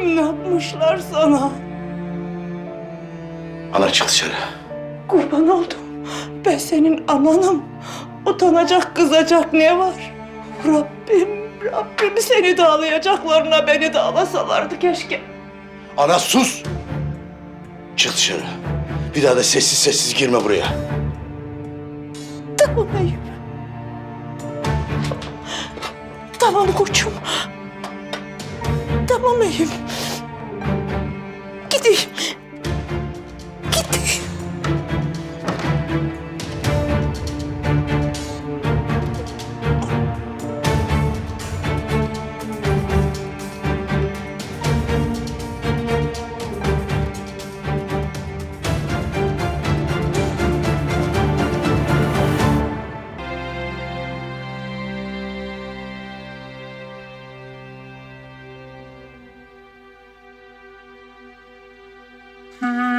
Eyüp'üm ne yapmışlar sana? Ana çık dışarı. Kurban oldum. Ben senin ananım. Utanacak kızacak ne var? Rabbim, Rabbim seni de ağlayacaklarına beni de ağlasalardı keşke. Ana sus! Çık dışarı. Bir daha da sessiz sessiz girme buraya. Tamam Eyüp. Tamam koçum. Tamam Eyüp. Gideyim. Gideyim. Mm-hmm.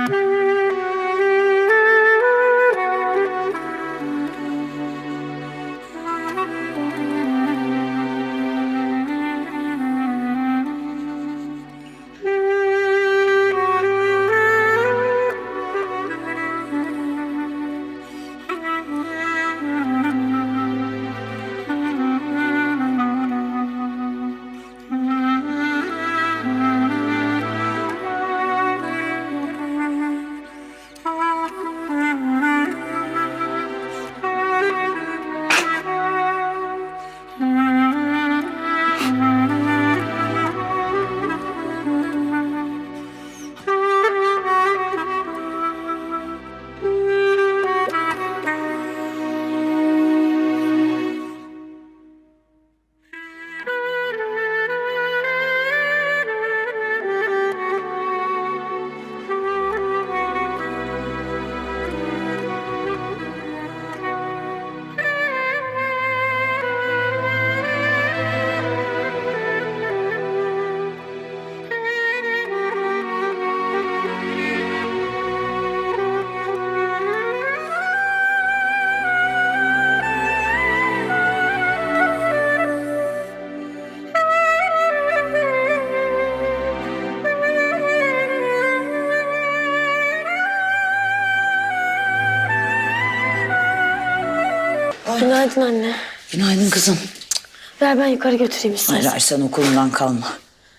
Günaydın anne. Günaydın kızım. Ver ben yukarı götüreyim istersen. hayır sen okulundan kalma.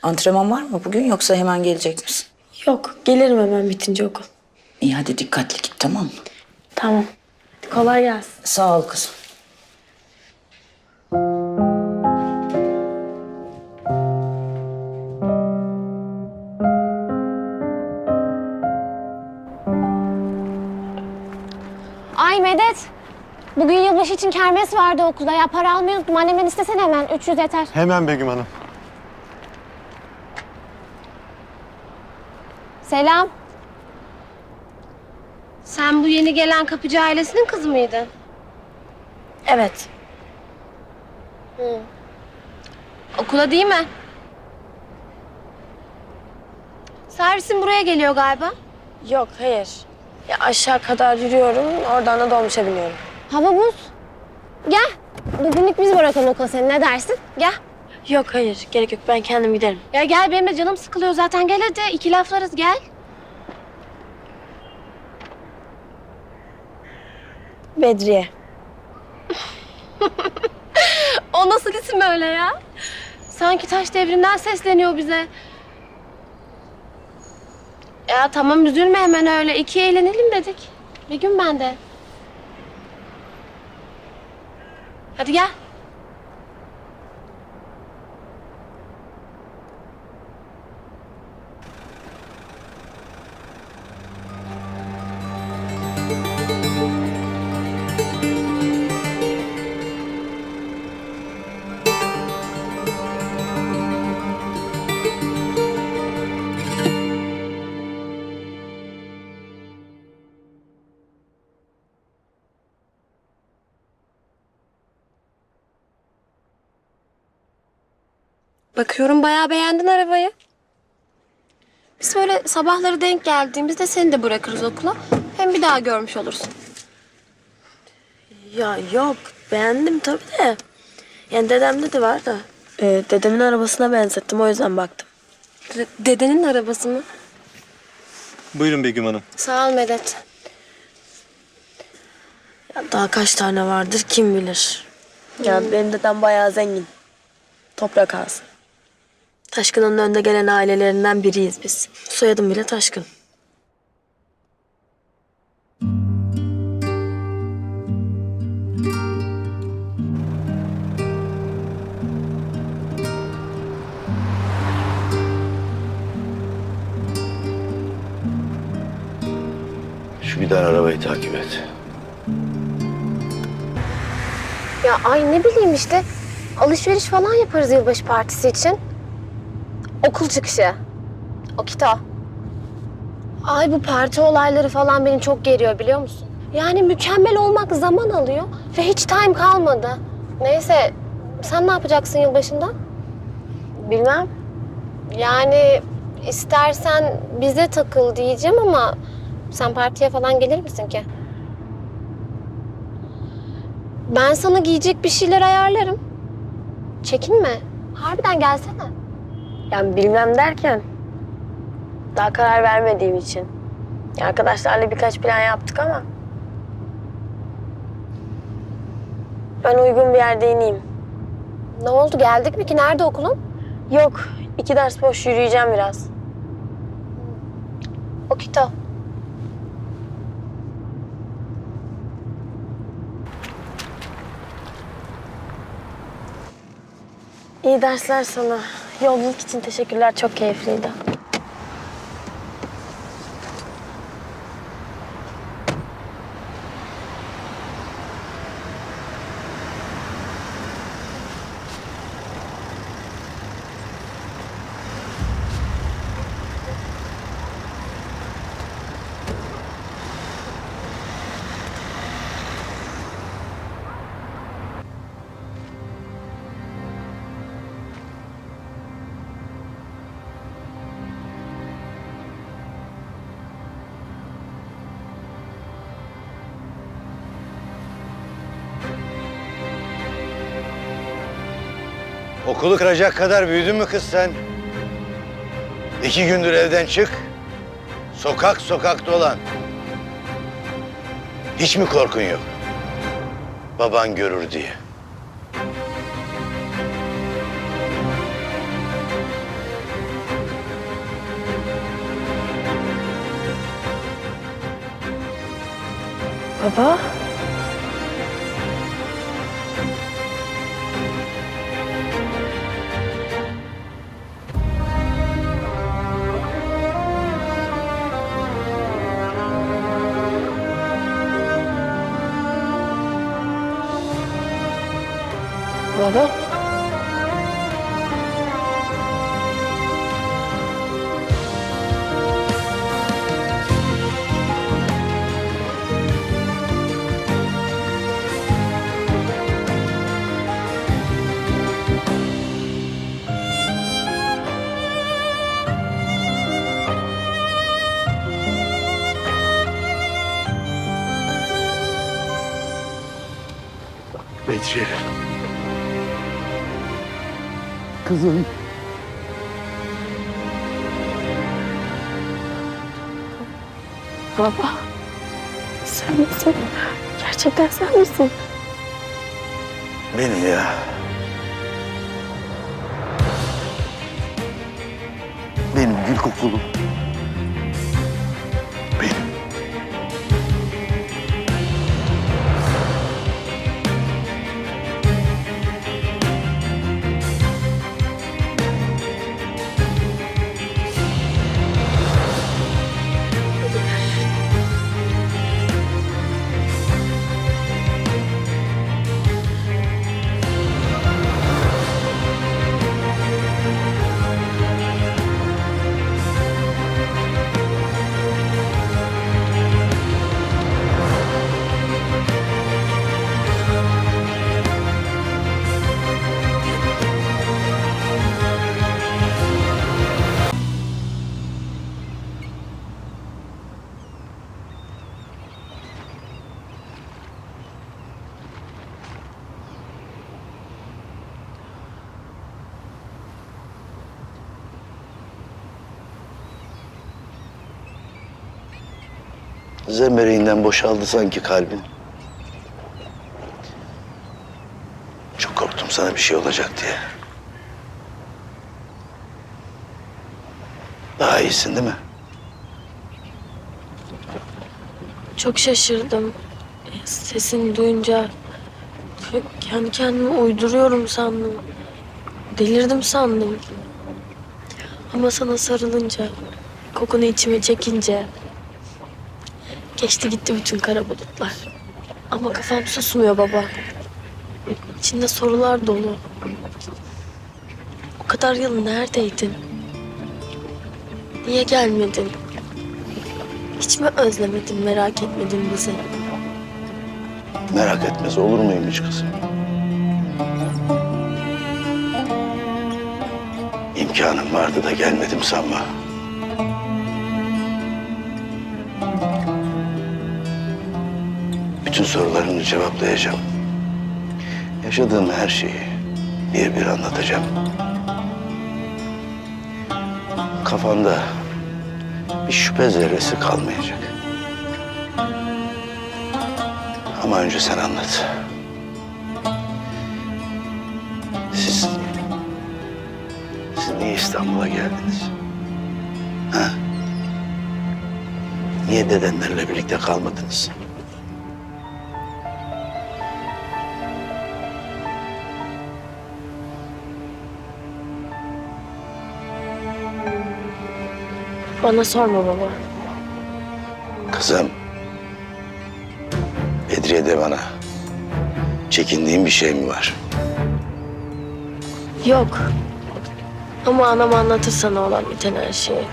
Antrenman var mı bugün yoksa hemen gelecek misin? Yok gelirim hemen bitince okul. İyi hadi dikkatli git tamam mı? Tamam. Kolay gelsin. Sağ ol kızım. Ay Medet. Bugün yılbaşı için kermes vardı okulda. Ya para almayı unuttum. Annemden istesene hemen. 300 yeter. Hemen Begüm Hanım. Selam. Sen bu yeni gelen kapıcı ailesinin kızı mıydın? Evet. Okula değil mi? Servisin buraya geliyor galiba. Yok hayır. Ya aşağı kadar yürüyorum oradan da dolmuşa biniyorum. Hava buz. Gel. Bugünlük biz bırakalım okula seni. Ne dersin? Gel. Yok hayır gerek yok ben kendim giderim. Ya gel benim de canım sıkılıyor zaten. Gel hadi. iki laflarız gel. Bedriye. O nasıl isim öyle ya? Sanki taş devrinden sesleniyor bize. Ya tamam üzülme hemen öyle. İki eğlenelim dedik. Bir gün ben de. Hadi gel. Bakıyorum bayağı beğendin arabayı. Biz böyle sabahları denk geldiğimizde seni de bırakırız okula. Hem bir daha görmüş olursun. Ya yok beğendim tabii de. Yani dedemde de var da Ee, dedemin arabasına benzettim o yüzden baktım. De- dedenin arabası mı? Buyurun Begüm Hanım. Sağ ol Medet. Ya daha kaç tane vardır kim bilir. Ya benim dedem bayağı zengin. Toprak ağası. Taşkın'ın önde gelen ailelerinden biriyiz biz. Soyadım bile Taşkın. Şu giden arabayı takip et. Ya ay ne bileyim işte. Alışveriş falan yaparız yılbaşı partisi için. Okul çıkışı. Okito. Ay bu parti olayları falan beni çok geriyor biliyor musun? Yani mükemmel olmak zaman alıyor ve hiç time kalmadı. Neyse sen ne yapacaksın yılbaşında? Bilmem. Yani istersen bize takıl diyeceğim ama sen partiye falan gelir misin ki? Ben sana giyecek bir şeyler ayarlarım. Çekinme. Harbiden gelsene. Yani bilmem derken daha karar vermediğim için. Ya Arkadaşlarla birkaç plan yaptık ama ben uygun bir yerde ineyim. Ne oldu geldik mi ki? Nerede okulun? Yok, iki ders boş yürüyeceğim biraz. Okito. İyi dersler sana. Yolculuk için teşekkürler, çok keyifliydi. Okulu kıracak kadar büyüdün mü kız sen? İki gündür evden çık. Sokak sokak dolan. Hiç mi korkun yok? Baban görür diye. Baba? Baba? Bedri. Kızım. Baba? Sen misin? Gerçekten sen misin? Benim ya. Benim gül kokulu. Zembereğinden boşaldı sanki kalbin. Çok korktum sana bir şey olacak diye. Daha iyisin değil mi? Çok şaşırdım. Sesini duyunca kendi kendime uyduruyorum sandım. Delirdim sandım. Ama sana sarılınca, kokunu içime çekince geçti gitti bütün kara bulutlar. Ama kafam susmuyor baba. İçinde sorular dolu. O kadar yıl neredeydin? Niye gelmedin? Hiç mi özlemedin, merak etmedin bizi? Merak etmez olur muyum hiç kızım? İmkanım vardı da gelmedim sanma. Bütün sorularını cevaplayacağım. Yaşadığım her şeyi bir bir anlatacağım. Kafanda bir şüphe zerresi kalmayacak. Ama önce sen anlat. Siz... Siz niye İstanbul'a geldiniz? Ha? Niye dedenlerle birlikte kalmadınız? Bana sorma baba. Kızım. Bedriye de bana. Çekindiğin bir şey mi var? Yok. Ama anam anlatır sana olan biten her şeyi.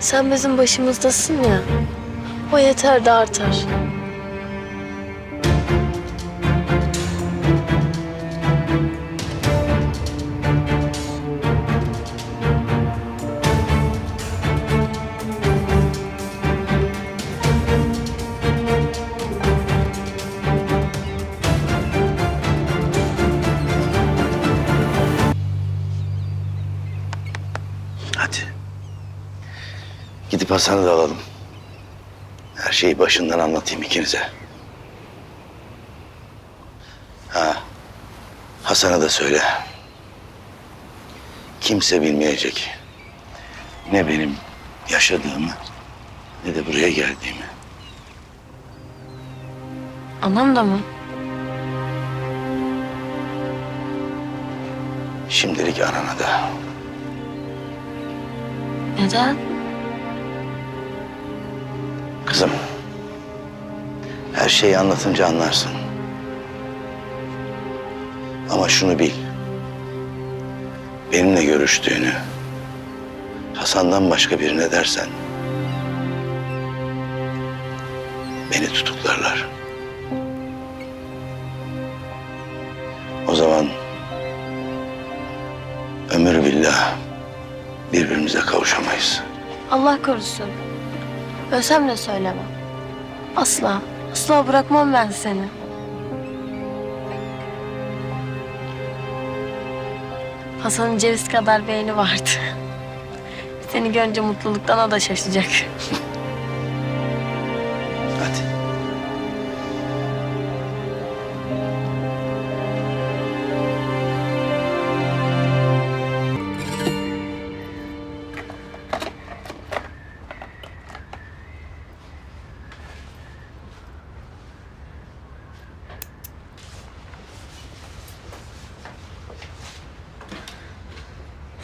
Sen bizim başımızdasın ya. O yeter de artar. Hasan'ı da alalım. Her şeyi başından anlatayım ikinize. Ha. Hasan'a da söyle. Kimse bilmeyecek. Ne benim yaşadığımı ne de buraya geldiğimi. Anam da mı? Şimdilik anana da. Neden? Kızım. Her şeyi anlatınca anlarsın. Ama şunu bil. Benimle görüştüğünü Hasan'dan başka birine dersen beni tutuklarlar. O zaman ömür billah birbirimize kavuşamayız. Allah korusun. Ölsem de söylemem. Asla, asla bırakmam ben seni. Hasan'ın ceviz kadar beyni vardı. Seni görünce mutluluktan o da şaşacak. Hadi.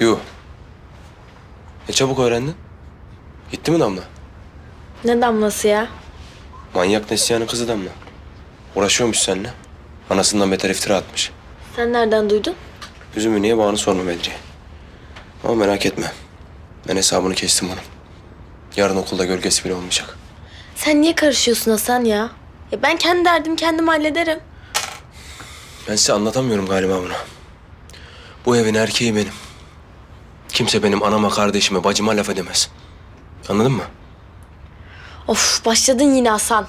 Yuh. Ne çabuk öğrendin. Gitti mi Damla? Ne damlası ya? Manyak Neslihan'ın kızı Damla. Uğraşıyormuş seninle. Anasından beter iftira atmış. Sen nereden duydun? Üzümü niye bağını sorma Bedriye. Ama merak etme. Ben hesabını kestim onun. Yarın okulda gölgesi bile olmayacak. Sen niye karışıyorsun Hasan ya? ya ben kendi derdim kendim hallederim. Ben size anlatamıyorum galiba bunu. Bu evin erkeği benim. Kimse benim anama, kardeşime, bacıma laf edemez. Anladın mı? Of başladın yine Hasan.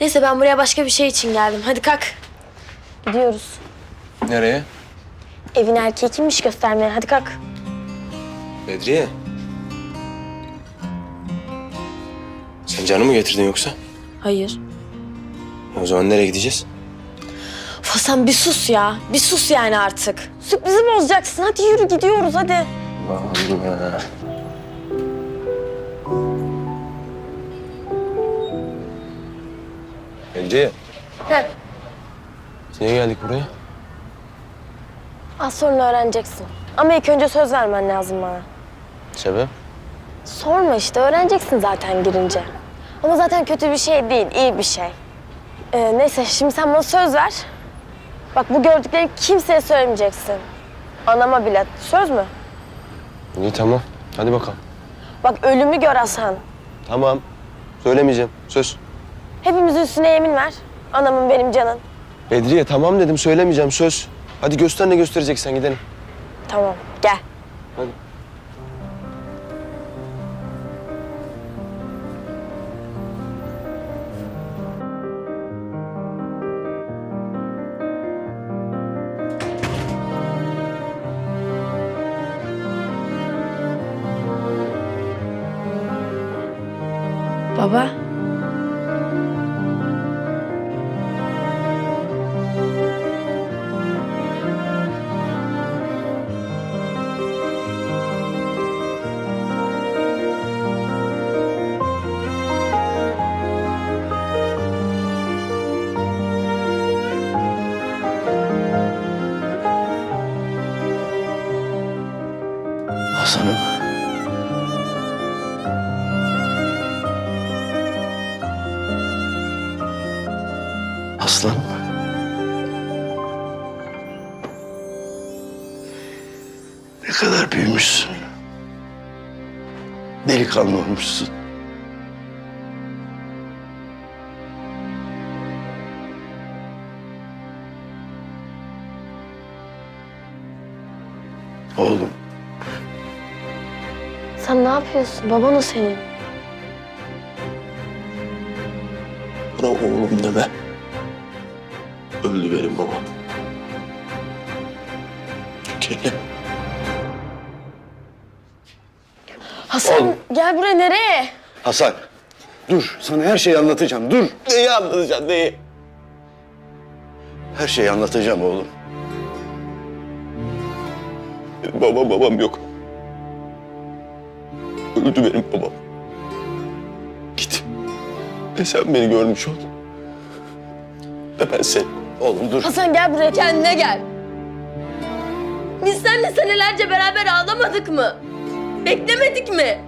Neyse ben buraya başka bir şey için geldim. Hadi kalk. Gidiyoruz. Nereye? Evin erkeği kimmiş göstermeye. Hadi kalk. Bedriye. Sen canı mı getirdin yoksa? Hayır. O zaman nereye gideceğiz? Of Hasan bir sus ya. Bir sus yani artık. Sürprizi bozacaksın. Hadi yürü gidiyoruz hadi. Allah. Ece. He. Biz niye geldik buraya? Az sonra öğreneceksin. Ama ilk önce söz vermen lazım bana. Sebep? Sorma işte öğreneceksin zaten girince. Ama zaten kötü bir şey değil, iyi bir şey. Ee, neyse şimdi sen bana söz ver. Bak bu gördüklerini kimseye söylemeyeceksin. Anama bile. Söz mü? İyi tamam. Hadi bakalım. Bak ölümü gör Hasan. Tamam. Söylemeyeceğim. Söz. Hepimizin üstüne yemin ver. Anamın benim canın. Bedriye tamam dedim söylemeyeceğim söz. Hadi göster ne göstereceksen gidelim. Tamam gel. Hadi. Baba. Hasan'ım. Ne kadar büyümüşsün. Delikanlı olmuşsun. Oğlum. Sen ne yapıyorsun? Baban o senin. Bana oğlum deme. Öldü benim babam. Hasan gel buraya nereye? Hasan. Dur. Sana her şeyi anlatacağım. Dur. Neyi anlatacaksın neyi? Her şeyi anlatacağım oğlum. Benim babam babam yok. Öldü benim babam. Git. Ve sen beni görmüş ol. Ve ben seni. Oğlum dur. Hasan gel buraya kendine gel. Biz seninle senelerce beraber ağlamadık mı? Beklemedik mi?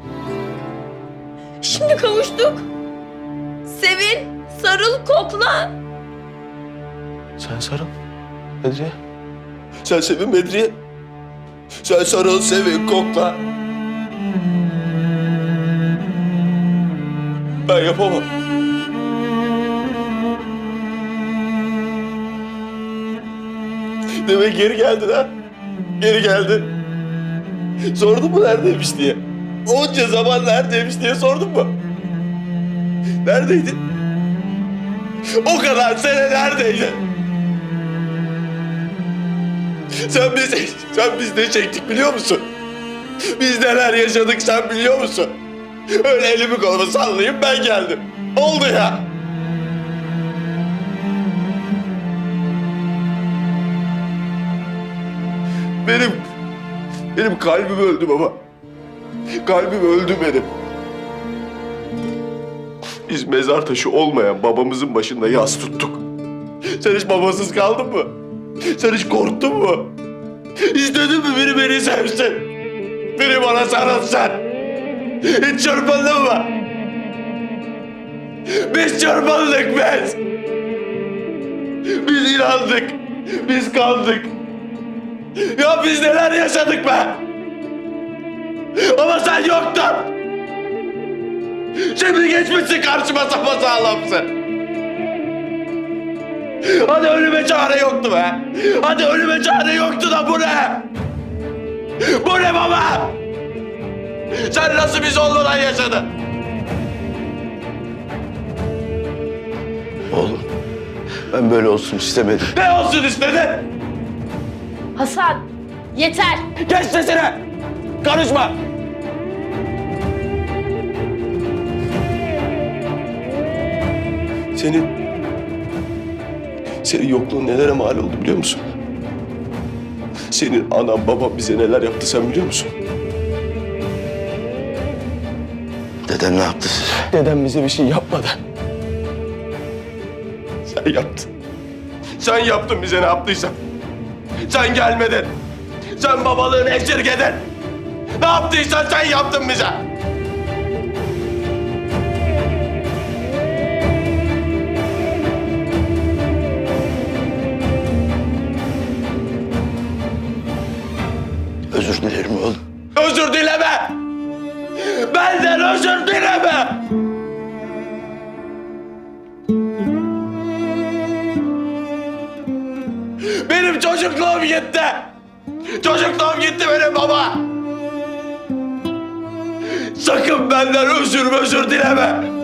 Şimdi kavuştuk. Sevin, sarıl, kokla. Sen sarıl. Bedriye. Sen sevin Bedriye. Sen sarıl, sevin, kokla. Ben yapamam. Demek geri geldin ha? Geri geldin. Sordun mu neredeymiş diye? Onca zaman neredeymiş diye sordun mu? Neredeydin? O kadar sene neredeydin? Sen bize, sen biz ne çektik biliyor musun? Biz neler yaşadık sen biliyor musun? Öyle elimi kolumu sallayıp ben geldim. Oldu ya. Benim, benim kalbim öldü baba. Kalbim öldü benim. Biz mezar taşı olmayan babamızın başında yas tuttuk. Sen hiç babasız kaldın mı? Sen hiç korktun mu? İstedin mi biri beni sevsin? Biri bana sarılsın? Hiç çırpındın mı? Biz çırpındık biz. Biz inandık. Biz kaldık. Ya biz neler yaşadık be? Ama sen yoktun. Şimdi geçmişsin karşıma sapasağlamsın. Hadi ölüme çare yoktu be. Hadi ölüme çare yoktu da bu ne? Bu ne baba? Sen nasıl biz olmadan yaşadın? Oğlum. Ben böyle olsun istemedim. Ne olsun istedin? Hasan yeter. Kes sesini! Karışma! Senin... Senin yokluğun nelere mal oldu biliyor musun? Senin anan baban bize neler yaptı sen biliyor musun? Deden ne yaptı size? Dedem bize bir şey yapmadı. Sen yaptın. Sen yaptın bize ne yaptıysan. Sen gelmedin. Sen babalığını esirgedin. Ne yaptıysan sen yaptın bize. Özür dilerim oğlum. Özür dileme. Benden özür dileme. Benim çocukluğum gitti. Çocukluğum gitti benim baba. Sakın benden özür özür dileme.